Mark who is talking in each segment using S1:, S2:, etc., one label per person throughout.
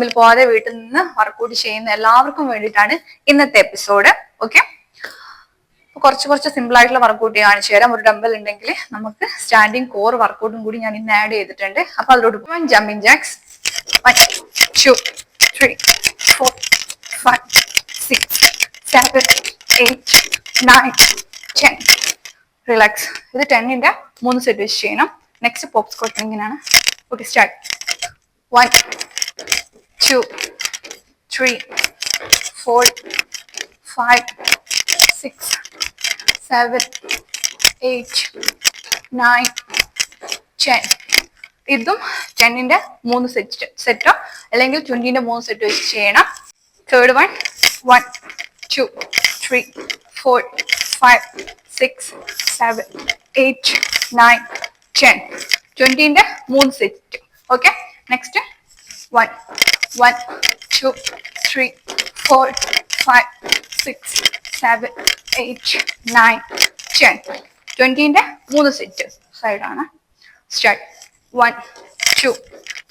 S1: ജിമ്മിൽ പോവാതെ വീട്ടിൽ നിന്ന് വർക്കൗട്ട് ചെയ്യുന്ന എല്ലാവർക്കും വേണ്ടിയിട്ടാണ് ഇന്നത്തെ എപ്പിസോഡ് ഓക്കെ കുറച്ച് കുറച്ച് സിമ്പിൾ ആയിട്ടുള്ള വർക്കൗട്ട് കാണിച്ചു തരാം. ഒരു ഡമ്പൽ ഉണ്ടെങ്കിൽ നമുക്ക് സ്റ്റാൻഡിങ് കോർ വർക്കൗട്ടും കൂടി ഞാൻ ഇന്ന് ആഡ് ചെയ്തിട്ടുണ്ട്. അപ്പൊ അതിലോട്ട് one jumping jacks one two three four five six seven eight nine ten relax ഇത് ടെന്നിന്റെ മൂന്ന് സെറ്റ് വെച്ച് ചെയ്യണം. Next pops കോട്ടിങ്ങനെയാണ് okay start one two three four five six seven eight nine ten ഇതും ടെന്നിന്റെ മൂന്ന് സെറ്റ് സെറ്റോ അല്ലെങ്കിൽ ട്വന്റിന്റെ മൂന്ന് സെറ്റ് വെച്ച് ചെയ്യണം. Third one one two three four five six seven eight nine ten ട്വന്റിന്റെ മൂന്ന് set okay next one one two three four five six seven eight nine ten ട്വന്റീന്റെ മൂന്ന് set സൈഡാണ് start one two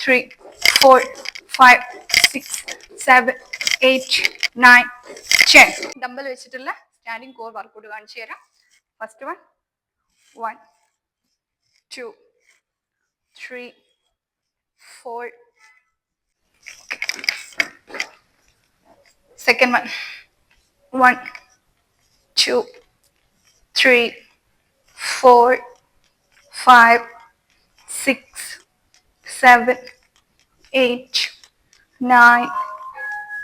S1: three four five six seven eight nine ten dumbbell വെച്ചിട്ടുള്ള standing core workout കാണിച്ചു തരാം. First one one two three four second one. One two three four five six seven eight nine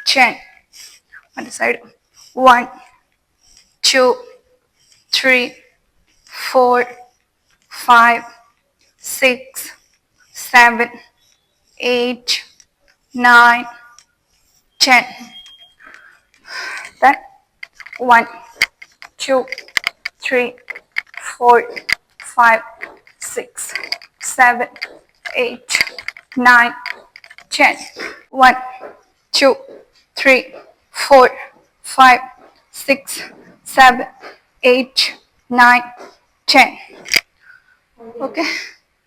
S1: ten. On the side. One two three four five six seven eight nine ten one two three four five six seven eight nine ten one two three four five six seven eight nine ten okay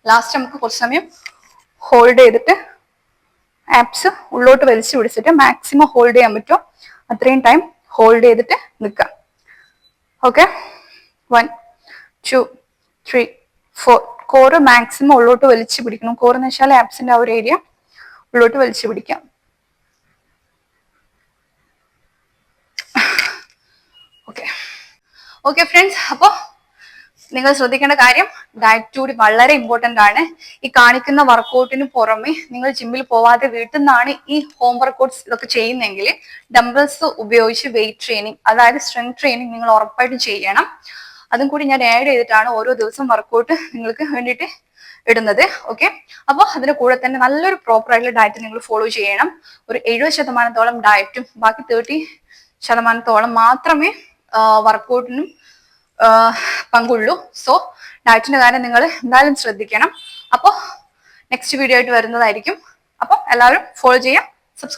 S1: last നമുക്ക് കുറച്ച് സമയം hold ചെയ്തിട്ട് apps ഉള്ളോട്ട് വലിച്ചു പിടിച്ചിട്ട് maximum hold ചെയ്യാൻ പറ്റുമോ അത്രയും time hold ചെയ്തിട്ട് നിൽക്കാം okay one two three four core maximum ഉള്ളോട്ട് വലിച്ചു പിടിക്കണം. കോറ് എന്ന് വെച്ചാൽ ആപ്സിന്റെ ആ ഒരു ഏരിയ ഉള്ളോട്ട് വലിച്ചു പിടിക്കാം. ഓക്കെ ഓക്കെ ഫ്രണ്ട്സ് അപ്പോൾ നിങ്ങൾ ശ്രദ്ധിക്കേണ്ട കാര്യം ഡയറ്റ് കൂടി വളരെ ഇമ്പോർട്ടന്റ് ആണ്. ഈ കാണിക്കുന്ന വർക്കൗട്ടിന് പുറമെ നിങ്ങൾ ജിമ്മിൽ പോവാതെ വീട്ടിൽ നിന്നാണ് ഈ ഹോം വർക്കൗട്ട്സ് ഇതൊക്കെ ചെയ്യുന്നെങ്കിൽ ഡംബിൾസ് ഉപയോഗിച്ച് വെയിറ്റ് ട്രെയിനിങ് അതായത് സ്ട്രെങ്ത് ട്രെയിനിങ് നിങ്ങൾ ഉറപ്പായിട്ടും ചെയ്യണം. അതും കൂടി ഞാൻ ആഡ് ചെയ്തിട്ടാണ് ഓരോ ദിവസം വർക്കൗട്ട് നിങ്ങൾക്ക് വേണ്ടിയിട്ട് ഇടുന്നത്. ഓക്കെ അപ്പോൾ അതിന്റെ കൂടെ തന്നെ നല്ലൊരു പ്രോപ്പർ ആയിട്ടുള്ള ഡയറ്റ് നിങ്ങൾ ഫോളോ ചെയ്യണം. ഒരു എഴുപത് ശതമാനത്തോളം ഡയറ്റും ബാക്കി തേർട്ടി ശതമാനത്തോളം മാത്രമേ വർക്കൗട്ടിനും പങ്കുള്ളൂ. സോ ഡയറ്റിന്റെ കാര്യം നിങ്ങൾ എന്തായാലും ശ്രദ്ധിക്കണം. അപ്പോൾ നെക്സ്റ്റ് വീഡിയോ ആയിട്ട് വരുന്നതായിരിക്കും. അപ്പോൾ എല്ലാവരും ഫോളോ ചെയ്യാം. സബ്സ്ക്രൈബ്